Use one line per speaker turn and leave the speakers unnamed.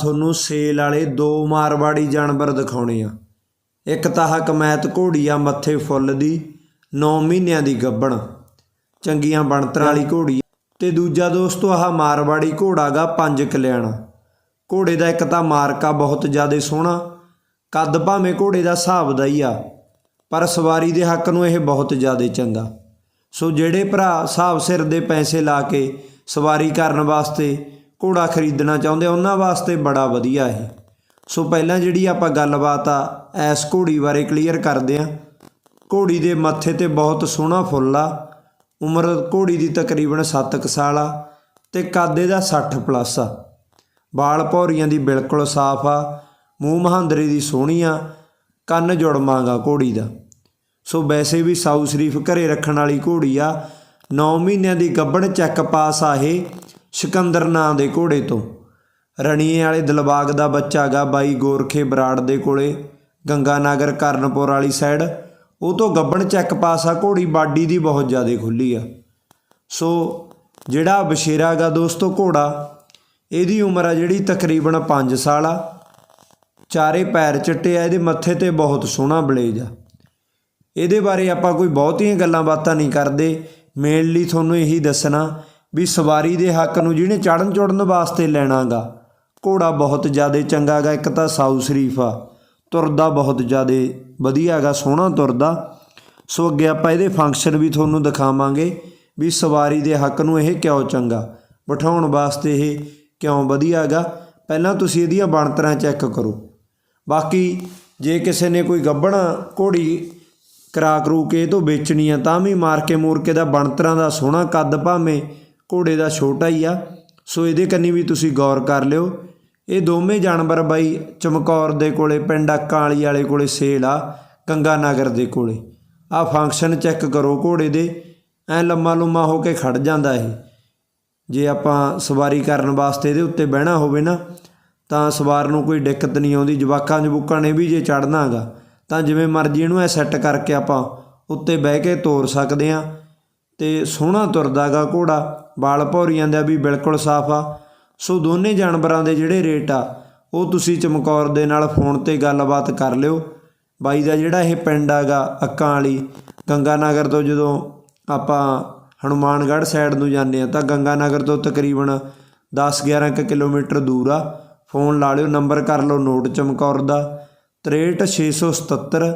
ਤੁਹਾਨੂੰ ਸੇਲ ਵਾਲੇ ਦੋ ਮਾਰਵਾੜੀ ਜਾਨਵਰ ਦਿਖਾਉਣੇ ਆ। ਇੱਕ ਤਾਂ ਆਹ ਕਮੈਤ ਘੋੜੀ ਆ ਮੱਥੇ ਫੁੱਲ ਦੀ 9 ਮਹੀਨਿਆਂ ਦੀ ਗੱਬਣ। ਚੰਗੀਆਂ ਬਣਤਰਾਂ ਵਾਲੀ ਘੋੜੀ। ਆ। ਤੇ ਦੂਜਾ ਦੋਸਤੋ, ਆਹ ਮਾਰਵਾੜੀ ਘੋੜਾ ਗਾ ਪੰਜ ਕਲਿਆਣਾ। ਘੋੜੇ ਦਾ ਇੱਕ ਤਾਂ ਮਾਰਕਾ ਬਹੁਤ ਜ਼ਿਆਦਾ ਸੋਹਣਾ। ਕੱਦ ਭਾਵੇਂ ਘੋੜੇ ਦਾ ਹਿਸਾਬ ਦਾ ਹੀ ਆ, ਪਰ ਸਵਾਰੀ ਦੇ ਹੱਕ ਨੂੰ ਇਹ ਬਹੁਤ ਜ਼ਿਆਦਾ ਚੰਗਾ। ਸੋ ਜਿਹੜੇ ਭਰਾ ਹਿਸਾਬ ਸਿਰ ਦੇ ਪੈਸੇ ਲਾ ਕੇ ਸਵਾਰੀ ਕਰਨ ਵਾਸਤੇ ਘੋੜਾ ਖਰੀਦਣਾ ਚਾਹੁੰਦੇ ਆ, ਉਹਨਾਂ ਵਾਸਤੇ ਬੜਾ ਵਧੀਆ ਇਹ। ਸੋ ਪਹਿਲਾਂ ਜਿਹੜੀ ਆਪਾਂ ਗੱਲਬਾਤ ਆ ਐਸ ਘੋੜੀ ਬਾਰੇ ਕਲੀਅਰ ਕਰਦੇ ਆ। ਘੋੜੀ ਦੇ ਮੱਥੇ ਤੇ ਬਹੁਤ ਸੋਹਣਾ ਫੁੱਲ ਆ। ਉਮਰ ਘੋੜੀ ਦੀ ਤਕਰੀਬਨ 7 ਸਾਲ ਆ ਤੇ ਕਾਦੇ ਦਾ 60 ਪਲੱਸ ਆ। ਵਾਲ ਭੌਰੀਆਂ ਦੀ ਬਿਲਕੁਲ ਸਾਫ਼ ਆ ਮੂੰਹ ਮਹਾਂਦਰੇ ਦੀ ਸੋਹਣੀ ਆ ਕੰਨ ਜੁੜਮਾਗਾ ਘੋੜੀ ਦਾ। ਸੋ ਵੈਸੇ ਵੀ ਸਾਊ ਸ਼ਰੀਫ ਘਰੇ ਰੱਖਣ ਵਾਲੀ ਘੋੜੀ ਆ 9 ਮਹੀਨਿਆਂ ਦੀ ਗੱਭਣ ਚੈੱਕ ਪਾਸ ਆ ਇਹ। ਸਿਕੰਦਰ ਨਾਂ ਦੇ ਘੋੜੇ ਤੋਂ। ਰਣੀਏ ਵਾਲੇ ਦਿਲਬਾਗ ਦਾ ਬੱਚਾ ਗਾ ਬਾਈ ਗੋਰਖੇ ਬਰਾੜ ਦੇ ਕੋਲੇ। ਗੰਗਾਨਗਰ, ਕਰਨਪੁਰ ਵਾਲੀ ਸਾਈਡ ਉਹ ਤੋਂ ਗੱਬਣ ਚੈੱਕ ਪਾਸ ਆ, ਘੋੜੀ ਬਾਡੀ ਦੀ ਬਹੁਤ ਜ਼ਿਆਦਾ ਖੁੱਲੀ ਆ। ਸੋ ਜਿਹੜਾ ਬਸ਼ੇਰਾ ਗਾ ਦੋਸਤੋ ਘੋੜਾ, ਇਹਦੀ ਉਮਰ ਆ ਜਿਹੜੀ ਤਕਰੀਬਨ 5 ਸਾਲ ਆ। ਚਾਰੇ ਪੈਰ ਚਿੱਟੇ ਆ, ਇਹਦੇ ਮੱਥੇ ਤੇ ਬਹੁਤ ਸੋਹਣਾ ਬਲੇਜ ਆ। ਇਹਦੇ ਬਾਰੇ ਆਪਾਂ ਕੋਈ ਬਹੁਤੀਆਂ ਗੱਲਾਂ ਬਾਤਾਂ ਨਹੀਂ ਕਰਦੇ। ਮੇਨਲੀ ਤੁਹਾਨੂੰ ਇਹੀ ਦੱਸਣਾ ਵੀ ਸਵਾਰੀ ਦੇ ਹੱਕ ਨੂੰ ਜਿਹਨੇ ਚੜਨ ਚੜਨ ਵਾਸਤੇ ਲੈਣਾਗਾ। ਘੋੜਾ ਬਹੁਤ ਜ਼ਿਆਦਾ ਚੰਗਾ ਗਾ ਇੱਕ ਤਾਂ ਸਾਊ ਸ਼ਰੀਫ ਆ। ਤੁਰਦਾ ਬਹੁਤ ਜ਼ਿਆਦਾ ਵਧੀਆ ਗਾ ਸੋਹਣਾ ਤੁਰਦਾ। ਸੋ ਅੱਗੇ ਆਪਾਂ ਇਹਦੇ ਫੰਕਸ਼ਨ ਵੀ ਤੁਹਾਨੂੰ ਦਿਖਾਵਾਂਗੇ ਵੀ ਸਵਾਰੀ ਦੇ ਹੱਕ ਨੂੰ ਇਹ ਕਿਉਂ ਚੰਗਾ। ਬਿਠਾਉਣ ਵਾਸਤੇ ਇਹ ਕਿਉਂ ਵਧੀਆ ਗਾ ਪਹਿਲਾਂ ਤੁਸੀਂ ਇਹਦੀਆਂ ਬਣਤਰਾਂ ਚੈੱਕ ਕਰੋ। ਬਾਕੀ ਜੇ ਕਿਸੇ ਨੇ ਕੋਈ ਗੱਭਣ ਘੋੜੀ ਕਰਾ ਕਰੂ ਕੇ ਇਹ ਤੋਂ ਵੇਚਣੀ ਆ, ਤਾਂ ਵੀ ਮਾਰ ਕੇ ਮੂਰ ਦਾ ਬਣਤਰਾਂ ਦਾ ਸੋਹਣਾ ਕੱਦ ਭਾਵੇਂ ਘੋੜੇ ਦਾ ਛੋਟਾ ਹੀ ਆ। ਸੋ ਇਹਦੇ ਕੰਨੀ ਵੀ ਤੁਸੀਂ ਗੌਰ ਕਰ ਲਿਓ। ਇਹ ਦੋਵੇਂ ਜਾਨਵਰ ਬਾਈ ਚਮਕੌਰ ਦੇ ਕੋਲੇ, ਪਿੰਡ ਅੱਕਾਂ ਵਾਲੀ ਵਾਲੇ ਕੋਲੇ ਸੇਲ ਆ, ਗੰਗਾ ਨਗਰ ਦੇ ਕੋਲੇ। ਆ ਫੰਕਸ਼ਨ ਚੈੱਕ ਕਰੋ ਘੋੜੇ ਦੇ। ਐ ਲੰਮਾ ਲੁੰਮਾ ਹੋ ਕੇ ਖੜ ਜਾਂਦਾ ਇਹ। ਜੇ ਆਪਾਂ ਸਵਾਰੀ ਕਰਨ ਵਾਸਤੇ ਇਹਦੇ ਉੱਤੇ ਬਹਿਣਾ ਹੋਵੇ ਨਾ, ਤਾਂ ਸਵਾਰ ਨੂੰ ਕੋਈ ਦਿੱਕਤ ਨਹੀਂ ਆਉਂਦੀ। ਜਵਾਕਾਂ ਜਬੂਕਾਂ ਨੇ ਵੀ ਜੇ ਚੜਨਾਗਾ ਤਾਂ ਜਿਵੇਂ ਮਰਜ਼ੀ ਇਹਨੂੰ ਐ ਸੈੱਟ ਕਰਕੇ ਆਪਾਂ ਉੱਤੇ ਬਹਿ ਕੇ ਤੋਰ ਸਕਦੇ ਆ। ਤੇ ਸੋਹਣਾ ਤੁਰਦਾਗਾ ਘੋੜਾ। ਵਾਲ ਭੌਰੀਆਂ ਦਾ ਵੀ ਬਿਲਕੁਲ ਸਾਫ਼ ਆ। ਸੋ ਦੋਨੇ ਜਾਨਵਰਾਂ ਦੇ ਜਿਹੜੇ ਰੇਟ ਆ, ਉਹ ਤੁਸੀਂ ਚਮਕੌਰ ਦੇ ਨਾਲ ਫੋਨ ਤੇ ਗੱਲਬਾਤ ਕਰ ਲਿਓ। ਬਾਈ ਦਾ ਜਿਹੜਾ ਇਹ ਪਿੰਡ ਆਗਾ, ਅੱਕਾਂ ਵਾਲੀ ਗੰਗਾ ਨਗਰ ਤੋਂ ਜਦੋਂ ਆਪਾਂ ਹਨੂਮਾਨਗੜ੍ਹ ਸਾਈਡ ਨੂੰ ਜਾਂਦੇ ਆ ਤਾਂ ਗੰਗਾ ਨਗਰ ਤੋਂ ਤਕਰੀਬਨ 10-11 ਕੁ ਕਿਲੋਮੀਟਰ ਦੂਰ ਆ। ਫੋਨ ਲਾ ਲਿਓ, ਨੰਬਰ ਕਰ ਲਓ ਨੋਟ ਚਮਕੌਰ ਦਾ। 63677